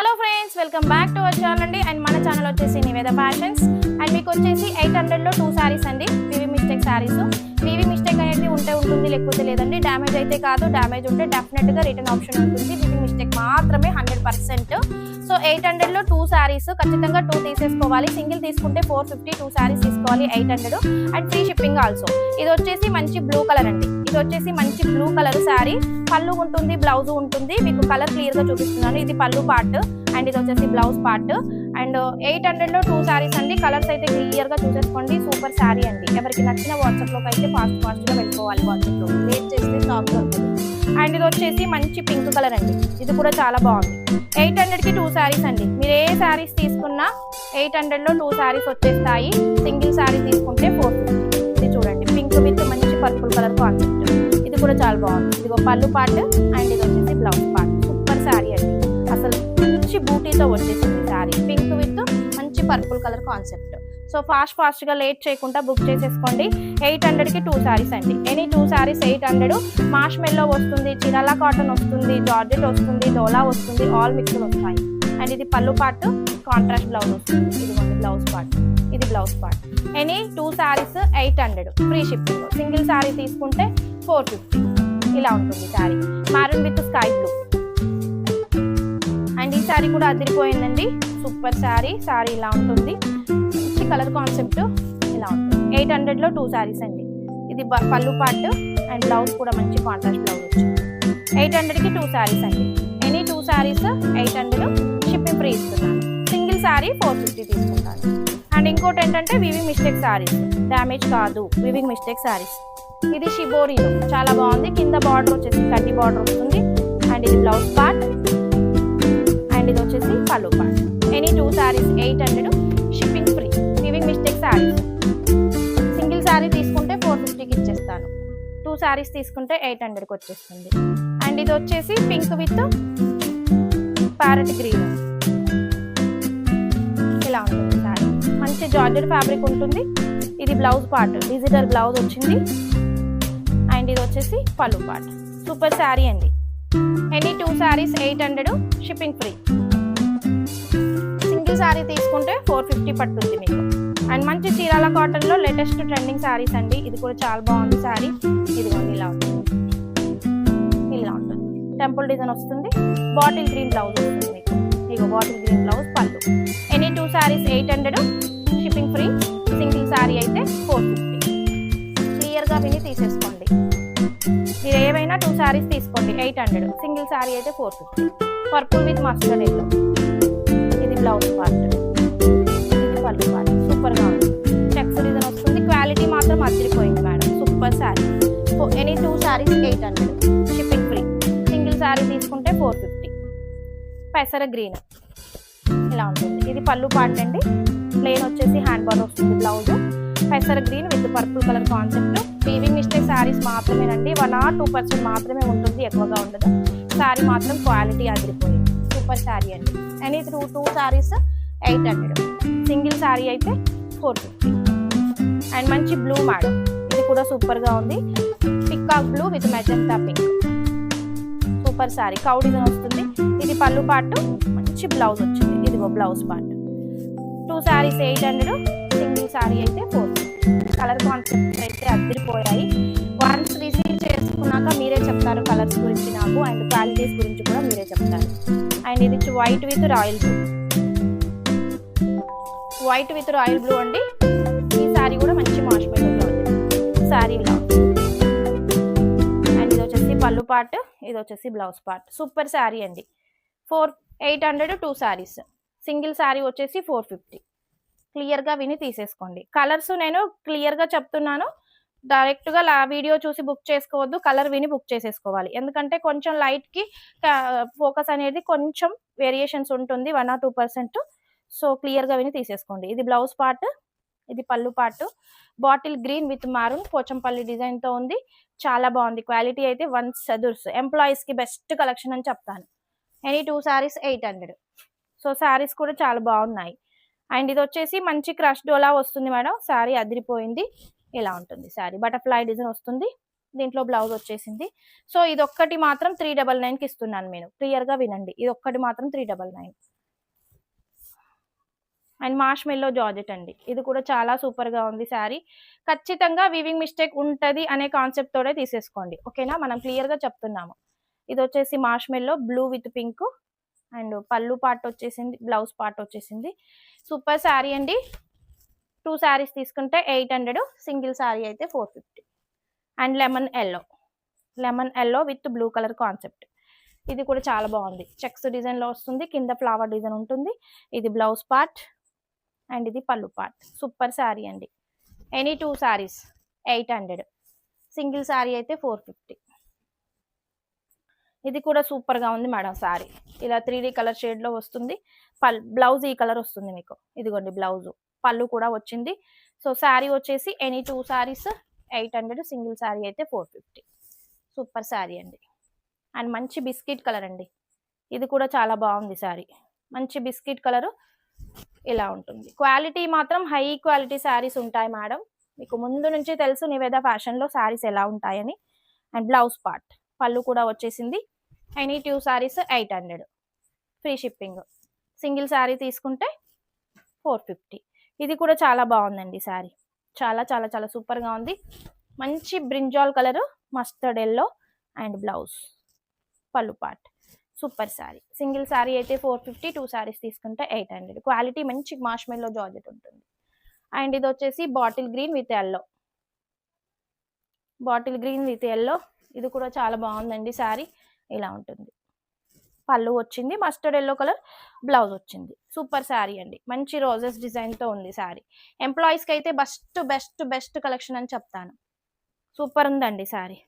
Hello friends welcome back to our channel అండి. And మన channel వచ్చేసి నివేద ఫ్యాషన్స్ అండ్ మీకు వచ్చేసి ఎయిట్ హండ్రెడ్లో టూ శారీస్ అండి. వివి మిస్టేక్ శారీస్ వివి మిస్టేక్ అనేది ఉంటే ఉంటుంది లేకపోతే లేదండి. డ్యామేజ్ అయితే కాదు. డ్యామేజ్ ఉంటే డెఫినెట్గా రిటర్న్ ఆప్షన్ ఉంటుంది. వివి మిస్టేక్ మాత్రమే హండ్రెడ్ పర్సెంట్ సో ఎయిట్ హండ్రెడ్లో టూ శారీస్ ఖచ్చితంగా టూ తీసేసుకోవాలి. సింగిల్ తీసుకుంటే ఫోర్ ఫిఫ్టీ టూ శారీస్ తీసుకోవాలి eight hundred and free shipping also ఇది వచ్చేసి మంచి బ్లూ కలర్ అండి. ఇది వచ్చేసి మంచి బ్లూ కలర్ శారీ పళ్ళు ఉంటుంది బ్లౌజ్ ఉంటుంది. మీకు కలర్ క్లియర్గా చూపిస్తున్నాను. ఇది పళ్ళు పార్ట్ అండ్ ఇది వచ్చేసి బ్లౌజ్ పార్ట్ అండ్ ఎయిట్ హండ్రెడ్లో టూ శారీస్ అండి. కలర్స్ అయితే క్లియర్గా చూసేసుకోండి. సూపర్ శారీ అండి. ఎవరికి నచ్చిన వాట్సాప్లోకి అయితే ఫాస్ట్ ఫాస్ట్గా వెళ్ళిపోవాలి వాట్సాప్లో. లేట్ చేస్తే దొరుకుతుంది. అండ్ ఇది వచ్చేసి మంచి పింక్ కలర్ అండి. ఇది కూడా చాలా బాగుంది. ఎయిట్ హండ్రెడ్కి టూ శారీస్ అండి. మీరు ఏ శారీస్ తీసుకున్నా ఎయిట్ హండ్రెడ్లో టూ శారీస్ వచ్చేస్తాయి. సింగిల్ శారీ తీసుకుంటే ఫోర్ ఇది చూడండి. పింక్ విత్ మంచి పర్పుల్ కలర్ కాన్సెప్ట్ ఇది కూడా చాలా బాగుంది. ఇదిగో పళ్ళు పార్ట్ అండ్ ఇది వచ్చేసి బ్లౌజ్ పార్ట్ సూపర్ శారీ అండి. అసలు మంచి బూటీతో వచ్చేసింది శారీ పింక్ విత్ మంచి purple colour concept. So fast ఫాస్ట్గా లేట్ చేయకుండా బుక్ చేసేసుకోండి. ఎయిట్ హండ్రెడ్కి టూ శారీస్ అండి. Any two saris eight hundred. Marshmallow వస్తుంది చిరాలా కాటన్ వస్తుంది జార్జెట్ వస్తుంది డోలా వస్తుంది ఆల్ మిక్స్డ్ వస్తాయి. అండ్ ఇది పళ్ళు పార్ట్ కాంట్రాస్ట్ బ్లౌజ్ వస్తుంది. ఇది బ్లౌజ్ పార్ట్ ఇది blouse part any two saris eight hundred. Free shipping. Single sari తీసుకుంటే ఫోర్ ఫిఫ్టీ. ఇలా ఉంటుంది sari. Maroon with sky blue. And ఈ శారీ కూడా అదిరిపోయిందండి. సూపర్ శారీ శారీ ఇలా ఉంటుంది. మంచి కలర్ కాన్సెప్ట్ ఇలా ఉంటుంది. ఎయిట్ హండ్రెడ్లో టూ శారీస్ అండి. ఇది బ- పళ్ళు పార్ట్ అండ్ బ్లౌజ్ కూడా మంచి కాంట్రాస్ట్ బ్లౌజ్ వచ్చింది ఎయిట్ హండ్రెడ్కి టూ శారీస్ అండి. Any two saris eight hundred shipping free ఇస్తున్నాను. సింగిల్ శారీ ఫోర్ ఫిఫ్టీ తీసుకుంటాను. అండ్ ఇంకోటి ఏంటంటే వివింగ్ మిస్టేక్ శారీస్. డ్యామేజ్ కాదు. Weaving mistake saris. ఇది షిబోరీలో చాలా బాగుంది. కింద బార్డర్ వచ్చేసి కట్టి బార్డర్ వస్తుంది. అండ్ ఇది బ్లౌజ్ పార్ట్ అండ్ ఇది వచ్చేసి పళ్ళు part any two saris eight hundred shipping free weaving mistake saris single sari తీసుకుంటే ఫోర్ ఫిఫ్టీకి ఇచ్చేస్తాను. టూ శారీస్ తీసుకుంటే ఎయిట్ హండ్రెడ్కి వచ్చేస్తుంది. అండ్ ఇది వచ్చేసి పింక్ విత్ ప్యారెట్ గ్రీన్ ఇలా ఉంటుంది శారీ మంచి జార్జెట్ ఫ్యాబ్రిక్ ఉంటుంది. ఇది బ్లౌజ్ పార్ట్ డిజిటల్ బ్లౌజ్ వచ్చింది. అండ్ ఇది వచ్చేసి పళ్ళు పార్ట్ సూపర్ శారీ అండి. Any two saris eight hundred shipping free single sari తీసుకుంటే ఫోర్ ఫిఫ్టీ పడుతుంది మీకు. అండ్ మంచి చీరాల కాటన్లో లేటెస్ట్ ట్రెండింగ్ శారీస్ అండి. ఇది కూడా చాలా బాగుంది శారీ ఇదిగోండి ఇలా ఉంటుంది. ఇలా ఉంటుంది. టెంపుల్ డిజైన్ వస్తుంది. బాటిల్ గ్రీన్ బ్లౌజ్ వస్తుంది మీకు. ఇగో బాటిల్ గ్రీన్ బ్లౌజ్ పళ్ళు. Any two saris eight hundred shipping free single sari అయితే ఫోర్ ఫిఫ్టీ క్లియర్గా విని తీసేసుకోండి. శారీస్ తీసుకోండి ఎయిట్ హండ్రెడ్ సింగిల్ శారీ అయితే four fifty purple with mustard yellow ఇది బ్లౌజ్ పార్ట్ ఇది పళ్ళు పార్ట్ సూపర్గా ఉంది. చెక్స్ డిజైన్ వస్తుంది. క్వాలిటీ మాత్రం అదిరిపోయింది madam super sari any two saris eight hundred shipping free single sari తీసుకుంటే ఫోర్ ఫిఫ్టీ పెసర గ్రీన్ ఇలా ఉంటుంది. ఇది పళ్ళు పార్ట్ అండి. ప్లేన్ వచ్చేసి హ్యాండ్ బార్ వస్తుంది బ్లౌజ్ పెసర green with purple colour concept. Weaving mistake saris మాత్రమేనండి. వన్ ఆర్ టూ పర్సెంట్ మాత్రమే ఉంటుంది ఎక్కువగా ఉండదు. శారీ మాత్రం క్వాలిటీ అదిరిపోయింది. సూపర్ శారీ అండి. అండ్ ఇది two two saris eight hundred. Single sari అయితే ఫోర్ ఫిఫ్టీ. అండ్ మంచి బ్లూ మేడం. ఇది కూడా సూపర్గా ఉంది. Peacock blue with magenta pink super sari. Cow design వస్తుంది. ఇది పళ్ళు పాటు మంచి బ్లౌజ్ వచ్చింది. ఇదిగో blouse part two saris eight hundred. Sari అయితే ఫోర్ కలర్ కాన్సెప్ట్ అయితే అద్దరిపోయాయి. వన్స్ రిసీవ్ చేసుకున్నాక మీరే చెప్తారు కలర్స్ గురించి నాకు అండ్ క్వాలిటీస్ గురించి కూడా మీరే చెప్తారు. అండ్ ఇది white with royal blue white with royal blue అండి. ఈ శారీ కూడా మంచి మాష్ సారీలో ఉంది. శారీ ఇలా అండ్ ఇది వచ్చేసి పళ్ళు పార్ట్ ఇది వచ్చేసి బ్లౌజ్ పార్ట్ సూపర్ శారీ అండి. Four eight hundred two saris single sari వచ్చేసి ఫోర్ ఫిఫ్టీ క్లియర్గా విని తీసేసుకోండి. కలర్స్ నేను క్లియర్గా చెప్తున్నాను. డైరెక్ట్గా లా వీడియో చూసి బుక్ చేసుకోవద్దు. కలర్ విని బుక్ చేసేసుకోవాలి. ఎందుకంటే కొంచెం లైట్కి ఫోకస్ అనేది కొంచెం వేరియేషన్స్ ఉంటుంది. One or two percent. So క్లియర్గా విని తీసేసుకోండి. ఇది బ్లౌజ్ పార్ట్ ఇది పళ్ళు part. Bottle green with maroon Pochampally డిజైన్తో ఉంది. చాలా బాగుంది. క్వాలిటీ అయితే వన్ సదుర్స్. ఎంప్లాయీస్కి బెస్ట్ కలెక్షన్ అని చెప్తాను. Any two saris eight hundred. So saris కూడా చాలా బాగున్నాయి. అండ్ ఇది వచ్చేసి మంచి క్రష్ డోలా వస్తుంది మేడం. శారీ అదిరిపోయింది. ఇలా ఉంటుంది శారీ బటర్ఫ్లై డిజైన్ వస్తుంది. దీంట్లో బ్లౌజ్ వచ్చేసింది. సో ఇది ఒక్కటి మాత్రం త్రీ డబల్ నైన్కి ఇస్తున్నాను నేను. క్లియర్గా వినండి. ఇది ఒక్కటి మాత్రం three double nine. And marshmallow georgette అండి. ఇది కూడా చాలా సూపర్గా ఉంది శారీ ఖచ్చితంగా వీవింగ్ మిస్టేక్ ఉంటుంది అనే కాన్సెప్ట్ తోడే తీసేసుకోండి. ఓకేనా? మనం క్లియర్గా చెప్తున్నాము. ఇది వచ్చేసి marshmallow blue with pink and పళ్ళు పార్ట్ వచ్చేసింది బ్లౌజ్ పార్ట్ వచ్చేసింది. సూపర్ శారీ అండి. టూ శారీస్ తీసుకుంటే ఎయిట్ హండ్రెడ్ సింగిల్ శారీ అయితే four fifty. And lemon yellow. Lemon yellow with blue colour concept. ఇది కూడా చాలా బాగుంది. చెక్స్ డిజైన్లో వస్తుంది కింద ఫ్లవర్ డిజైన్ ఉంటుంది. ఇది బ్లౌజ్ పార్ట్ అండ్ ఇది పళ్ళు పార్ట్. సూపర్ శారీ అండి. Any two saris eight hundred. Single sari అయితే ఫోర్ ఫిఫ్టీ. ఇది కూడా సూపర్గా ఉంది మేడం శారీ. ఇలా త్రీ డీ కలర్ షేడ్లో వస్తుంది. పల్ బ్లౌజ్ ఈ కలర్ వస్తుంది మీకు. ఇదిగోండి బ్లౌజ్ పళ్ళు కూడా వచ్చింది. సో శారీ వచ్చేసి any two saris eight hundred single sari అయితే ఫోర్ ఫిఫ్టీ సూపర్ శారీ అండి. అండ్ మంచి బిస్కెట్ కలర్ అండి. ఇది కూడా చాలా బాగుంది శారీ. మంచి బిస్కెట్ కలర్ ఇలా ఉంటుంది. క్వాలిటీ మాత్రం హై క్వాలిటీ శారీస్ ఉంటాయి మేడం. మీకు ముందు నుంచి తెలుసు నివేద ఫ్యాషన్లో శారీస్ ఎలా ఉంటాయని. అండ్ బ్లౌజ్ పార్ట్ పళ్ళు కూడా వచ్చేసింది. Any two saris eight hundred free shipping single sari తీసుకుంటే ఫోర్ ఫిఫ్టీ ఇది కూడా చాలా బాగుందండి శారీ చాలా చాలా చాలా సూపర్గా ఉంది. మంచి brinjal colour mustard yellow and blouse పళ్ళు part. Super sari single sari అయితే ఫోర్ ఫిఫ్టీ టూ శారీస్ తీసుకుంటే ఎయిట్ హండ్రెడ్ క్వాలిటీ మంచి మాష్మెల్లో జార్జెట్ ఉంటుంది. అండ్ ఇది వచ్చేసి bottle green with yellow bottle green with yellow ఇది కూడా చాలా బాగుందండి శారీ ఇలా ఉంటుంది. పళ్ళు వచ్చింది మస్టర్డ్ ఎల్లో కలర్ బ్లౌజ్ వచ్చింది. సూపర్ శారీ అండి. మంచి రోజెస్ డిజైన్తో ఉంది శారీ ఎంప్లాయీస్కి అయితే బెస్ట్ బెస్ట్ బెస్ట్ కలెక్షన్ అని చెప్తాను. సూపర్ ఉందండి శారీ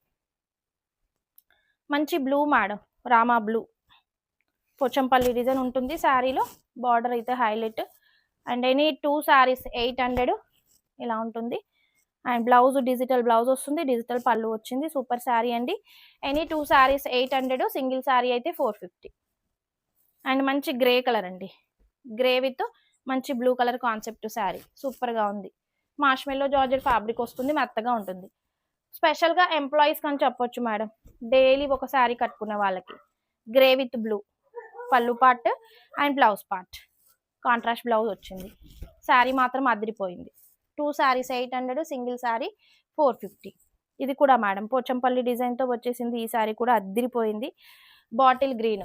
మంచి blue madam Rama blue Pochampally design ఉంటుంది శారీలో బార్డర్ అయితే highlight and any two saris eight hundred ఇలా ఉంటుంది. అండ్ బ్లౌజ్ డిజిటల్ బ్లౌజ్ వస్తుంది డిజిటల్ పళ్ళు వచ్చింది సూపర్ శారీ అండి. Any two saris eight hundred single sari అయితే ఫోర్ ఫిఫ్టీ. అండ్ మంచి గ్రే కలర్ అండి. గ్రే విత్ మంచి బ్లూ కలర్ కాన్సెప్ట్ శారీ. సూపర్గా ఉంది. మాష్మెల్లో జార్జెట్ ఫ్యాబ్రిక్ వస్తుంది మెత్తగా ఉంటుంది. స్పెషల్గా ఎంప్లాయీస్కి అని చెప్పొచ్చు మేడం. డైలీ ఒక శారీ కట్టుకునే వాళ్ళకి. Grey with blue. Pallu part and blouse part. Contrast blouse వచ్చింది. శారీ మాత్రం అదిరిపోయింది. Two saris eight hundred single sari four fifty. ఇది కూడా మేడం పోచంపల్లి డిజైన్తో వచ్చేసింది ఈ శారీ కూడా అద్దిరిపోయింది. Bottle green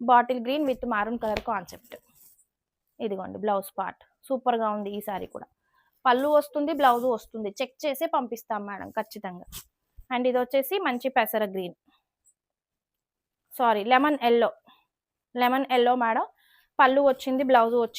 bottle green with maroon colour concept. ఇదిగోండి బ్లౌజ్ పార్ట్ సూపర్గా ఉంది ఈ శారీ కూడా. పళ్ళు వస్తుంది బ్లౌజ్ వస్తుంది చెక్ చేసి పంపిస్తాం మేడం ఖచ్చితంగా. అండ్ ఇది వచ్చేసి మంచి పెసర green. Sari lemon yellow lemon yellow madam పళ్ళు వచ్చింది బ్లౌజ్ వచ్చింది